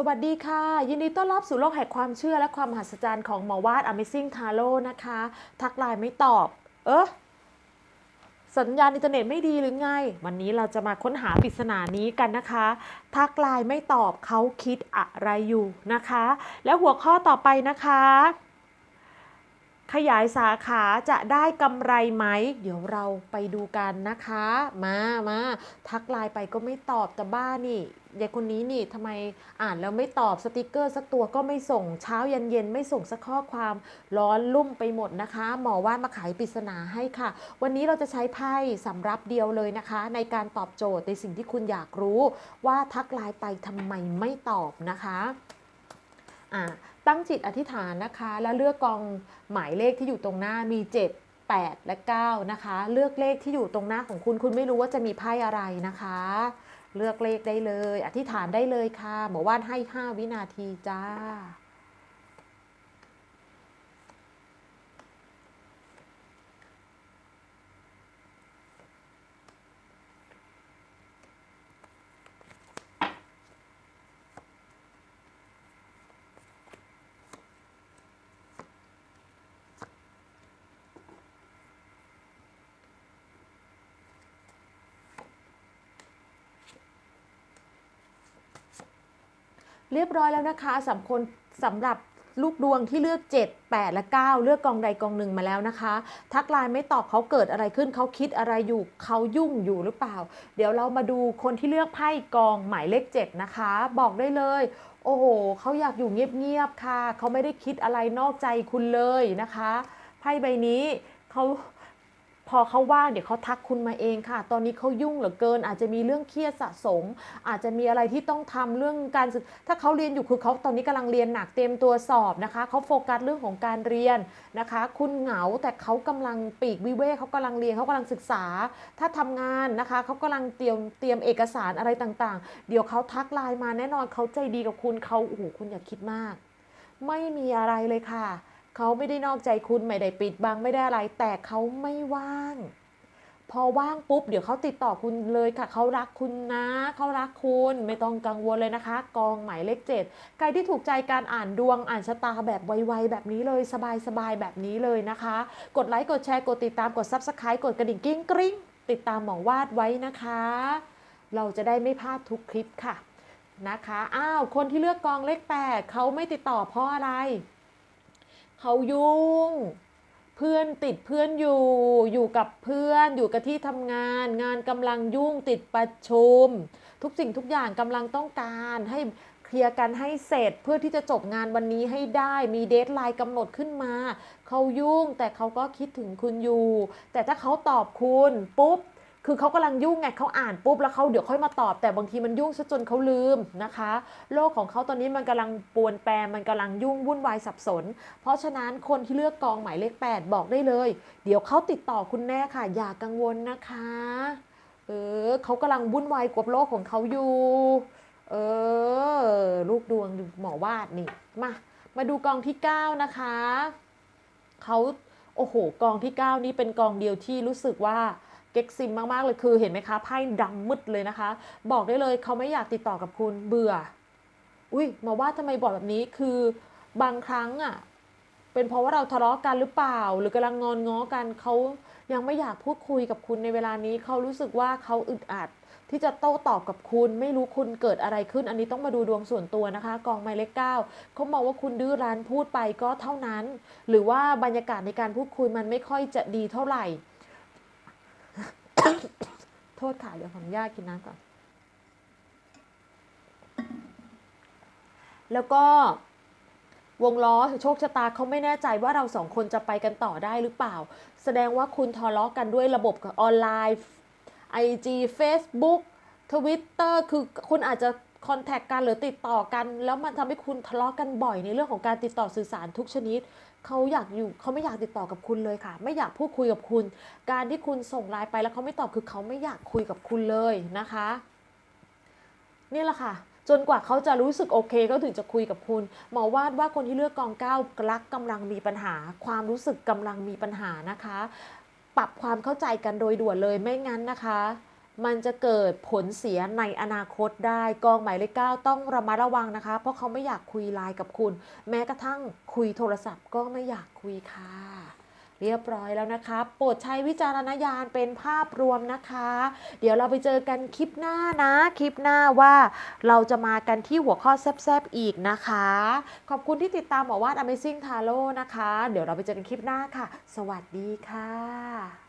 สวัสดีค่ะ ยินดีต้อนรับสู่โลกแห่งความเชื่อและความมหัศจรรย์ของหมอวาด Amazing Tarot นะคะ ทักไลน์ไม่ตอบ เออสัญญาณอินเทอร์เน็ตไม่ดีหรือไง วันนี้เราจะมาค้นหาปริศนานี้กันนะคะ ทักไลน์ไม่ตอบเขาคิดอะไรอยู่นะคะ แล้วหัวข้อต่อไปนะคะ ขยายสาขาจะได้กำไรไหม เดี๋ยวเราไปดูกันนะคะ มามาทักไลน์ไปก็ไม่ตอบแต่บ้านี่ยายคนนี้นี่ทำไมอ่านแล้วไม่ตอบสติกเกอร์สักตัวก็ไม่ส่งเช้าย็นเย็นไม่ส่งสักข้อความร้อนลุ่มไปหมดนะคะ หมอว่านมาขายปริศนาให้ค่ะ วันนี้เราจะใช้ไพ่สำรับเดียวเลยนะคะ ในการตอบโจทย์ในสิ่งที่คุณอยากรู้ ว่าทักไลน์ไปทำไมไม่ตอบนะคะ ตั้งจิตอธิษฐานนะคะ แล้วเลือกกองหมายเลขที่อยู่ตรงหน้ามี 7 8 และ 9 นะคะ เลือกเลขที่อยู่ตรงหน้าของคุณ คุณไม่รู้ว่าจะมีไพ่อะไรนะคะ เลือกเลขได้เลย อธิษฐานได้เลยค่ะ หมอว่านให้ 5 วินาทีจ้า รียบร้อยแล้วนะคะสำคนสำหรับลูกดวงที่เลือก 7 8 และ 9 เลือกกองใดกองหนึ่งมาแล้วนะคะ ทักไลน์ไม่ตอบเขาเกิดอะไรขึ้นเขาคิดอะไรอยู่เขายุ่งอยู่หรือเปล่า เดี๋ยวเรามาดูคนที่เลือกไพ่กองหมายเลข 7 นะคะ บอกได้เลย โอ้โหเขาอยากอยู่เงียบๆค่ะ เขาไม่ได้คิดอะไรนอกใจคุณเลยนะคะไพ่ใบนี้เขา พอเขาว่างเดี๋ยวเขาทักคุณมาเองค่ะ ตอนนี้เขายุ่งเหลือเกิน อาจจะมีเรื่องเครียดสะสม อาจจะมีอะไรที่ต้องทำเรื่องการศึกถ้าเขาเรียนอยู่คือเขาตอนนี้กำลังเรียนหนักเตรียมตัวสอบนะคะเขาโฟกัสเรื่องของการเรียนนะคะ คุณเหงาแต่เขากำลังปีกวิเวกเขากำลังเรียนเขากำลังศึกษา ถ้าทำงานนะคะเขากำลังเตรียมเตรียมเอกสารอะไรต่างๆ เดี๋ยวเขาทักไลน์มาแน่นอนเขาใจดีกับคุณเขาโอ้โหคุณอย่าคิดมาก ไม่มีอะไรเลยค่ะ เขาไม่ได้นอกใจคุณไม่ได้ปิดบังไม่ได้อะไร แต่เขาไม่ว่าง พอว่างปุ๊บเดี๋ยวเขาติดต่อคุณเลยค่ะเขารักคุณนะเขารักคุณไม่ต้องกังวลเลยนะคะ กองหมายเลขเจ็ดใครที่ถูกใจการอ่านดวงอ่านชะตาแบบไวๆแบบนี้เลยสบายๆแบบนี้เลยนะคะ กดไลค์กดแชร์กดติดตามกด Subscribe กดกระดิ่งกิ้งกริ้งติดตามหมอวาดไว้นะคะ เราจะได้ไม่พลาดทุกคลิปค่ะนะคะ อ้าว คนที่เลือกกองเลขแปดเขาไม่ติดต่อเพราะอะไร เขายุ่ง เพื่อนติดเพื่อนอยู่ อยู่กับเพื่อนอยู่กับที่ทำงาน งานกำลังยุ่งติดประชุม ทุกสิ่งทุกอย่างกำลังต้องการให้เคลียร์กันให้เสร็จเพื่อที่จะจบงานวันนี้ให้ได้มีเดทไลน์กำหนดขึ้นมา เขายุ่งแต่เขาก็คิดถึงคุณอยู่ แต่ถ้าเขาตอบคุณปุ๊บ คือเขากำลังยุ่งไงเขาอ่านปุ๊บแล้วเขาเดี๋ยวค่อยมาตอบ แต่บางทีมันยุ่งซะจนเขาลืมนะคะ โลกของเขาตอนนี้มันกำลังปวนแปรมันกำลังยุ่งวุ่นวายสับสน เพราะฉะนั้นคนที่เลือกกองหมายเลข 8 บอกได้เลย เดี๋ยวเขาติดต่อคุณแน่ค่ะ อย่ากังวลนะคะเออเขากำลังวุ่นวายกับโลกของเขาอยู่ เออ ลูกดวงหมอวาดนี่ มา มาดูกองที่ 9 นะคะ เขาโอ้โห กองที่ 9 นี้เป็นกองเดียวที่รู้สึกว่า เก็กซิมมากๆเลยคือเห็นไหมคะไพ่ดำมืดเลยนะคะ บอกได้เลยเขาไม่อยากติดต่อกับคุณเบื่อ อุ้ยหมาว่าทำไมบอกแบบนี้คือบางครั้งอะเป็นเพราะว่าเราทะเลาะกันหรือเปล่า หรือกำลังงอนง้อกันเขายังไม่อยากพูดคุยกับคุณในเวลานี้เขารู้สึกว่าเขาอึดอัดที่จะโต้ตอบกับคุณไม่รู้คุณเกิดอะไรขึ้น อันนี้ต้องมาดูดวงส่วนตัวนะคะ กองไม้เลขเก้าเขามองว่าคุณดื้อรั้นพูดไปก็เท่านั้น หรือว่าบรรยากาศในการพูดคุยมันไม่ค่อยจะดีเท่าไหร่ โทษค่ะเดี๋ยวขออนุญาตกินน้ำก่อน แล้วก็วงล้อโชคชะตาเขาไม่แน่ใจว่าเราสองคนจะไปกันต่อได้หรือเปล่า แสดงว่าคุณทะเลาะกันด้วยระบบออนไลน์ IG Facebook Twitter คือคุณอาจจะ คอนแทคกันหรือติดต่อกัน แล้วมันทำให้คุณทะเลาะกันบ่อยในเรื่องของการติดต่อสื่อสารทุกชนิดเขาอยากอยู่เขาไม่อยากติดต่อกับคุณเลยค่ะ ไม่อยากพูดคุยกับคุณ การที่คุณส่งไลน์ไปแล้วเขาไม่ตอบคือเขาไม่อยากคุยกับคุณเลยนะคะนี่แหละค่ะ จนกว่าเขาจะรู้สึกโอเคก็ถึงจะคุยกับคุณหมอวาดว่าคนที่เลือกกองเก้ารักกำลังมีปัญหา ความรู้สึกกำลังมีปัญหานะคะ ปรับความเข้าใจกันโดยด่วนเลยไม่งั้นนะคะ มันจะเกิดผลเสียในอนาคตได้กองหมายเลขเก้าต้องระมัดระวังนะคะ เพราะเขาไม่อยากคุยไลน์กับคุณ แม้กระทั่งคุยโทรศัพท์ก็ไม่อยากคุยค่ะ เรียบร้อยแล้วนะคะ โปรดใช้วิจารณญาณเป็นภาพรวมนะคะ เดี๋ยวเราไปเจอกันคลิปหน้านะ คลิปหน้าว่าเราจะมากันที่หัวข้อแซบๆอีกนะคะ ขอบคุณที่ติดตามหมอวาด Amazing Tarot นะคะ เดี๋ยวเราไปเจอกันคลิปหน้าค่ะ สวัสดีค่ะ